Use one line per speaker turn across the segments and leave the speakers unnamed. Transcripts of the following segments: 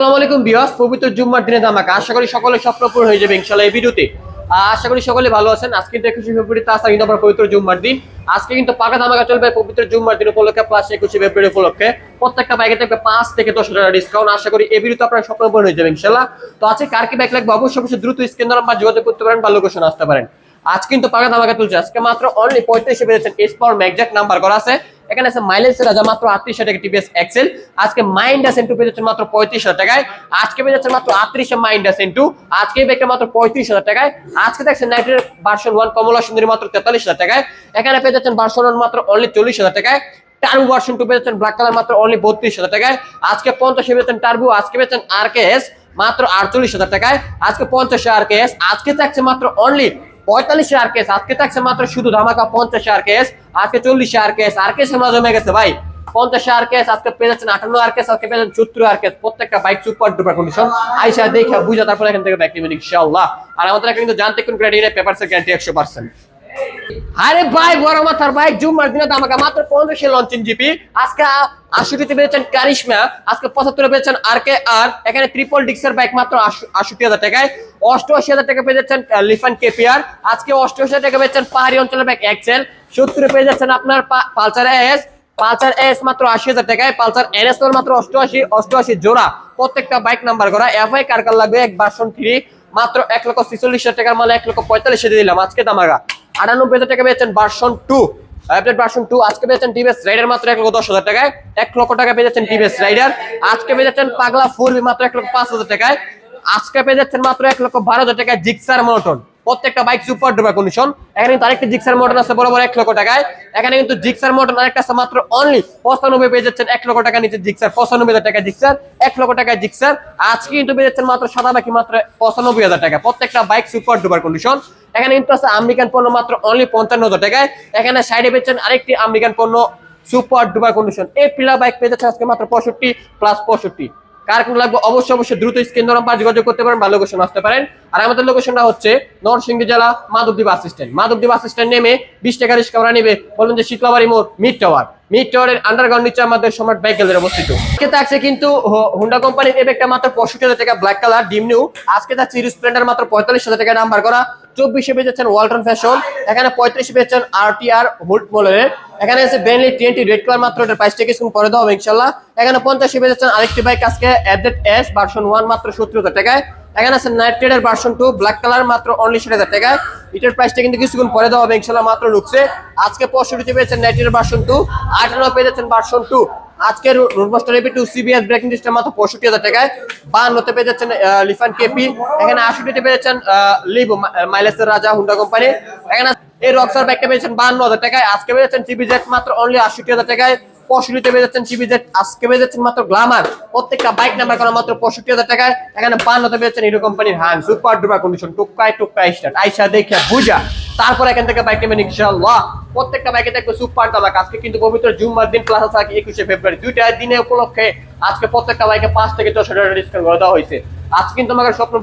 আসসালামু আলাইকুম পবিত্র জুম্মার দিনে ধামাকা আশা করি সকলে স্বপ্ন পূরণ হয়ে যাবে ইনশাল্লাহ এই ভিডিওতে। আশা করি সকলে ভালো আছেন। আজকে কিন্তু একুশে ফেব্রুয়ারি তাছাড়া কিন্তু আমার পবিত্র জুম্মার দিন। আজকে কিন্তু পাকা ধামাকা চলবে পবিত্র জুম্মার দিন উপলক্ষে প্লাস একুশে ফেব্রুয়ারি উপলক্ষে। প্রত্যেকটা বাইকে থাকবে পাঁচ থেকে দশ হাজার ডিসকাউন্ট আশা করি এই ভিডিওতে আপনার স্বপ্ন পূরণ হয়ে যাবে ইনশাল্লাহ তো আজকে কার কি বাইক লাগবে? অবশ্যই দ্রুত স্ক্রিন নাম্বার যোগাযোগ করতে পারেন বা লোকেশন আসতে পারেন। আজ কিন্তু পাকা ধামাকা চলছে আজকে মাত্র অনলি পঁয়ত্রিশে পেয়েছেন এস পাওয়ার নাম্বার করা আছে। এখানে আছে মাইলেজ রাজা মাত্র আটত্রিশ টাকা টিভিএস এক্সেল আজকে মাইন্ড সেন্টু পেয়ে যাচ্ছেন মাত্র পঁয়ত্রিশ হাজার টাকায়। আজকে পেয়ে যাচ্ছেন মাত্র আটত্রিশে মাইন্ড সেন্টু আজকে বেকে মাত্র পঁয়ত্রিশ হাজার টাকায়। আজকে দেখছেন নাইটের ভার্সন ওয়ান কমলা সুন্দরী মাত্র তেতাল্লিশ হাজার টাকায়। এখানে পেয়ে যাচ্ছেন ভার্সন ওয়ান মাত্র অনলি চল্লিশ হাজার টাকায়। টার্বো ভার্সন টু পেয়ে যাচ্ছেন ব্ল্যাক কালার মাত্র অনলি বত্রিশ হাজার টাকায়। আজকে পঞ্চাশে পেয়েছেন টার্বো আজকে পেয়েছেন আর কে এস মাত্র আটচল্লিশ হাজার টাকায়। আজকে পঞ্চাশে আর কে এস আজকে থাকছে মাত্র অনলি পঁয়তাল্লিশে আর কেস আজকে থাকছে মাত্র শুধু ধামাকা পঞ্চাশ আর কেস আজকে চল্লিশ আর কেস আর কেস জমে গেছে ভাই, পঞ্চাশ আর কেস আজকে পেয়ে যাচ্ছেন আর কেস আজকে পেয়ে যাচ্ছেন আর কেস প্রত্যেকটা বাইক সুপার ডুপার কন্ডিশন আইসা দেখে বুঝা এখান থেকে বাইক নেবেন ইনশাল্লাহ আর আমাদের কিন্তু জানতে কোন গ্যারান্টি গ্যারান্টি একশো পার্সেন্ট আরে ভাই, বড় মাথার ভাই জুমার দিনে তো আমাকে মাত্র পনেরোশো লঞ্চিং জিপি আজকে আশুটিতে পেয়েছেন কারিশমা, আজকে পঁচাত্তরে পেয়েছেন আর কে আর, এখানে ট্রিপল ডিক্সের বাইক মাত্র আষট্টি হাজার টাকায়। অষ্টআশি হাজার টাকা পেয়ে যাচ্ছেন লিফান কেপিআর আজকে অষ্টআশি হাজার টাকা পেয়েছেন পাহাড়ি অঞ্চলের বাইক এক্সেল সত্তরে পেয়ে যাচ্ছেন আপনার পালসার এস পালসার এস মাত্র আশি হাজার টাকায়, পালসার এনএস মাত্র অষ্টআশি অষ্টআশি জোড়া। প্রত্যেকটা বাইক নাম্বার করা, এফআই, কার কার লাগবে, এক বাসন থ্রি মাত্র এক লক্ষ ছিচল্লিশ হাজার টাকার মালে, এক লক্ষ পঁয়তাল্লিশ হাজার দিলাম আজকে দামাগা আটানব্বই হাজার টাকা পেয়েছেন ভার্সন টু ভার্সন টু আজকে পেয়েছেন মাত্র এক লক্ষ দশ হাজার এক লক্ষ টাকা রাইডার আজকে পাগলা ফোর মাত্র এক লক্ষ পাঁচ হাজার টাকায়। আজকে পেয়ে যাচ্ছেন মাত্র এক লক্ষ বারো হাজার টাকায় জিক্সার মোটন প্রত্যেকটা বাইক সুপার ডুপার কন্ডিশন এখানে কিন্তু আরেকটা জিক্সার মোটন আছে, বরাবর এক লক্ষ টাকায়। এখানে কিন্তু জিক্সার মোটন আরেকটা আছে, মাত্র অনলি পঁচানব্বই পেয়ে যাচ্ছেন এক লক্ষ টাকা নিচে জিক্সার পঁচানব্বই হাজার টাকা জিক্সার এক লক্ষ টাকায় জিক্সার আজকে কিন্তু পেয়ে যাচ্ছেন মাত্র সাদা বাকি মাত্র পঁচানব্বই হাজার টাকা। প্রত্যেকটা বাইক সুপার ডুপার কন্ডিশন এখানে কিন্তু আছে আমেরিকান পণ্য মাত্র অনলি পঞ্চান্ন হাজার টাকায়। এখানে সাইডে পেয়েছেন আরেকটি আমেরিকান পণ্য সুপার ডুপার কন্ডিশন এই পিলা বাইক পেয়ে যাচ্ছে আজকে মাত্র পঁয়ষট্টি প্লাস পঁয়ষট্টি। কার কোন লাগবে? অবশ্যই অবশ্যই দ্রুত স্ক্রিন নাম্বার যোগাযোগ করতে পারেন বা লোকেশন আসতে পারেন। আর আমাদের লোকেশনটা হচ্ছে নরসিংদী জেলা মাধবদ্বীপ আসিস্ট্যান্ট বাস স্ট্যান্ড নেমে বিশ টাকা রিক্সা নেবে। বলবেন যে শীতলাবাড়ি মোড় মিড টাওয়ার মিড টাওয়ারের আন্ডারগ্রাউন্ড নিচে আমাদের সম্রাট বাইক অবস্থিত। আজকে থাকছে কিন্তু হুন্ডা কোম্পানির ব্যাগটা মাত্র পঁয়ষট্টি হাজার টাকা ব্ল্যাক কালার ডিম নিউ। আজকে থাকছে স্প্লেন্ডার মাত্র পঁয়তাল্লিশ হাজার টাকা নাম্বার করা। চব্বিশে পেয়েছেন ওয়ালটন ফ্যাশন এখানে পঁয়ত্রিশে পেয়েছেন আর টি আর হুড মলের এখানে আছে বেনলি টোয়েন্টি রেড কালার মাত্র, এটার প্রাইস থেকে পরে দেওয়া হবে ইনশাল্লাহ। এখানে পঞ্চাশে পেয়েছেন আরেকটি বাইক আজকে অ্যাডেট এস ভার্সন ওয়ান মাত্র সত্তর হাজার টাকায়। এখানে আছে নাইট ট্রেডের ভার্সন টু ব্ল্যাক কালার মাত্র অনলি ষাট হাজার টাকায়। এটার প্রাইসটা কিন্তু কিছুক্ষণ পরে দেওয়া হবে, ইনশাল্লাহ মাত্র ঢুকছে। আজকে পঁয়ষট্টিতে পেয়েছেন নাইট ট্রেডের ভার্সন টু আঠারো পেয়ে যাচ্ছেন ভার্সন টু আজকের Roadmaster AP two CBS braking system মাত্র পঁয়ষট্টি হাজার টাকায়। বান্নতে পেয়ে যাচ্ছেন লিফান কেপি এখানে আষট্টিতে পেয়ে যাচ্ছেন লিভ মাইলেসের রাজা হুন্ডা কোম্পানি এখানে এই রক্সার ব্যাগটা পেয়েছেন বান্ন হাজার টাকায়। আজকে পেয়ে যাচ্ছেন সিবি জেট মাত্র অনলি আষট্টি হাজার টাকায়। পঁয়ষট্টিতে পেয়ে যাচ্ছেন জেট আজকে পেয়ে যাচ্ছেন মাত্র গ্লামার প্রত্যেকটা বাইক নাম্বার করা মাত্র পঁয়ষট্টি হাজার টাকায়। এখানে বান্নতে পেয়েছেন হিরো কোম্পানির হ্যান্ড সুপার ডুপার কন্ডিশন টুকাই টুকাই স্টার্ট আইসা দেখে বুঝা। তারপর এখান থেকে বাইক নেবেন ইনশাআল্লাহ। প্রত্যেকটা বাইকে দেখবে সুপার দাবাক আজকে কিন্তু পবিত্র জুম্মার দিন প্লাস আছে একুশে ফেব্রুয়ারি দুইটা দিনে উপলক্ষে আজকে প্রত্যেকটা বাইকে পাঁচ থেকে দশ হাজার ডিসকাউন্ট করে দেওয়া হয়েছে। আজকে কিন্তু আমাকে স্বপ্ন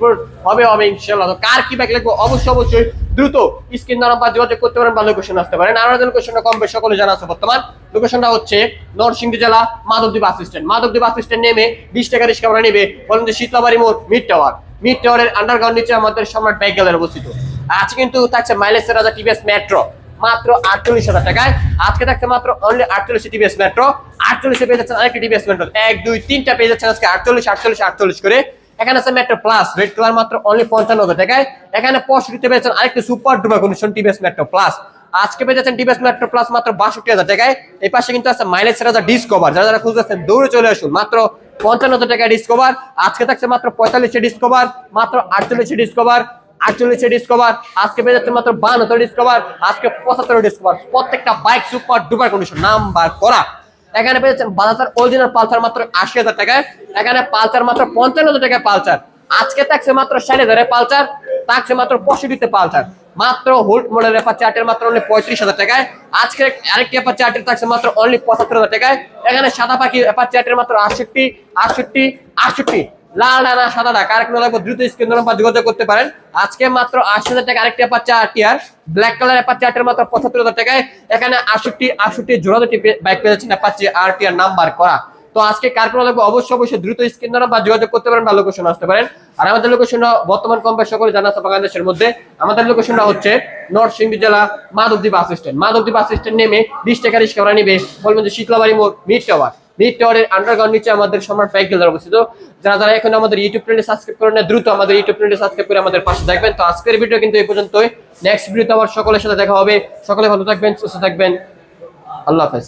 হবে হবে ইনশাআল্লাহ। তো কার কি বাইক লাগবে? অবশ্যই অবশ্যই দ্রুত স্ক্রিন বা যোগাযোগ করতে পারেন বা লোকেশন আসতে পারেন। আর আমাদের লোকেশনটা কম বেশি সকলে জানা আছে বর্তমান। লোকেশনটা হচ্ছে নরসিংদী জেলা Madhabdi bus stand. Madhabdi bus stand নেমে বিশ টাকা রিক্সা ভাড়া নেবে বলেন যে শীতলাবাড়ি মোড় মিড টাওয়ার মিড টাওয়ারের আন্ডারগ্রাউন্ড নিচে আমাদের সম্রাট বাইক গ্যালারি অবস্থিত। আজ কিন্তু থাকছে মাইলেজের রাজা টিভিএস মেট্রো মাত্র আটচল্লিশ হাজার টাকায়। আজকে থাকছে মাত্র অনলি আটচল্লিশ টিভিএস মেট্রো আটচল্লিশে পেয়ে যাচ্ছেন আরেকটি টিভিএস মেট্রো এক, দুই, তিনটা পেয়ে যাচ্ছেন আজকে আটচল্লিশ আটচল্লিশ আটচল্লিশ করে। এখানে আছে মেট্রো প্লাস রেড কালার মাত্র অনলি পঞ্চান্ন হাজার টাকায়। এখানে পঁয়ষট্টিতে পেয়েছেন আরেকটি সুপার ডুবার কন্ডিশন টিভিএস মেট্রো প্লাস আজকে পেয়ে যাচ্ছেন টিভিএস মেট্রো প্লাস মাত্র বাষট্টি হাজার টাকায়। এই পাশে কিন্তু আছে মাইলেজ রাজা ডিসকভার যারা যারা খুঁজতেছেন দৌড়ে চলে আসুন। মাত্র পঞ্চান্ন হাজার টাকায় ডিসকভার আজকে থাকছে মাত্র পঁয়তাল্লিশে ডিসকভার মাত্র আটচল্লিশে ডিসকভার আটচল্লিশে ডিসকভার আজকে পেয়ে যাচ্ছে মাত্র বাহান্নতর ডিসকভার আজকে পঁচাত্তর ডিসকভার প্রত্যেকটা bike super duper condition number করা। এখানে পেয়েছেন বাজাজের অরিজিনাল পালসার মাত্র আশি হাজার টাকায়। এখানে পালসার মাত্র পঞ্চান্ন হাজার টাকায় পালসার। আজকে থাকছে মাত্র ষাট হাজারে পালসার থাকছে মাত্র পঁয়ষট্টিতে পালসার। মাত্র হোল্ড মডেল এপার চার্টের মাত্র অনলি পঁয়ত্রিশ হাজার টাকায়। আজকে আরেকটি এফার চার্টের থাকছে মাত্র অনলি পঁচাত্তর হাজার টাকায়। এখানে সাদা পাখি এফার চার্টের মাত্র আটষট্টি আটষট্টি আটষট্টি। লাল ডানা সাদা ডাক আরেক লাগবে? দ্রুত স্ক্রিন নাম্বার যোগাযোগ করতে পারেন। আজকে মাত্র আশি হাজার টাকা। আরেকটি অ্যাপার চার টিয়ার ব্ল্যাক কালার অ্যাপার চারটের মাত্র পঁচাত্তর হাজার টাকায়। এখানে আটষট্টি আটষট্টি জোড়া দুটি বাইক পেয়ে যাচ্ছেন অ্যাপার আর টিয়ার নাম্বার করা। তো আজকে কার কোনো লাগবে? অবশ্যই অবশ্যই দ্রুত স্ক্রিন বা যোগাযোগ করতে পারেন বা লোকেশন আসতে পারেন। আর আমাদের লোকেশনটা বর্তমান কম্পাস সকলে জানা আছে বাংলাদেশের মধ্যে। আমাদের লোকেশনটা হচ্ছে নরসিংদী জেলা Madhabdi bus stand Madhabdi bus stand নেমে বিশ টাকা রিক্সা ভাড়া নিবে। বলবেন যে, শীতলাবাড়ি মোড় মিড টাওয়ার মিড টাওয়ারের আন্ডারগ্রাউন্ড নিচে আমাদের সম্রাট বাইক ডিলার অবস্থিত। যারা যারা এখন আমাদের ইউটিউব চ্যানেলে সাবস্ক্রাইব করেন না দ্রুত আমাদের ইউটিউব চ্যানেলে সাবস্ক্রাইব করে আমাদের পাশে থাকবেন। তো আজকের ভিডিও কিন্তু এই পর্যন্তই। নেক্সট ভিডিওতে আবার সকলের সাথে দেখা হবে। সকলে ভালো থাকবেন, সুস্থ থাকবেন। আল্লাহ হাফেজ।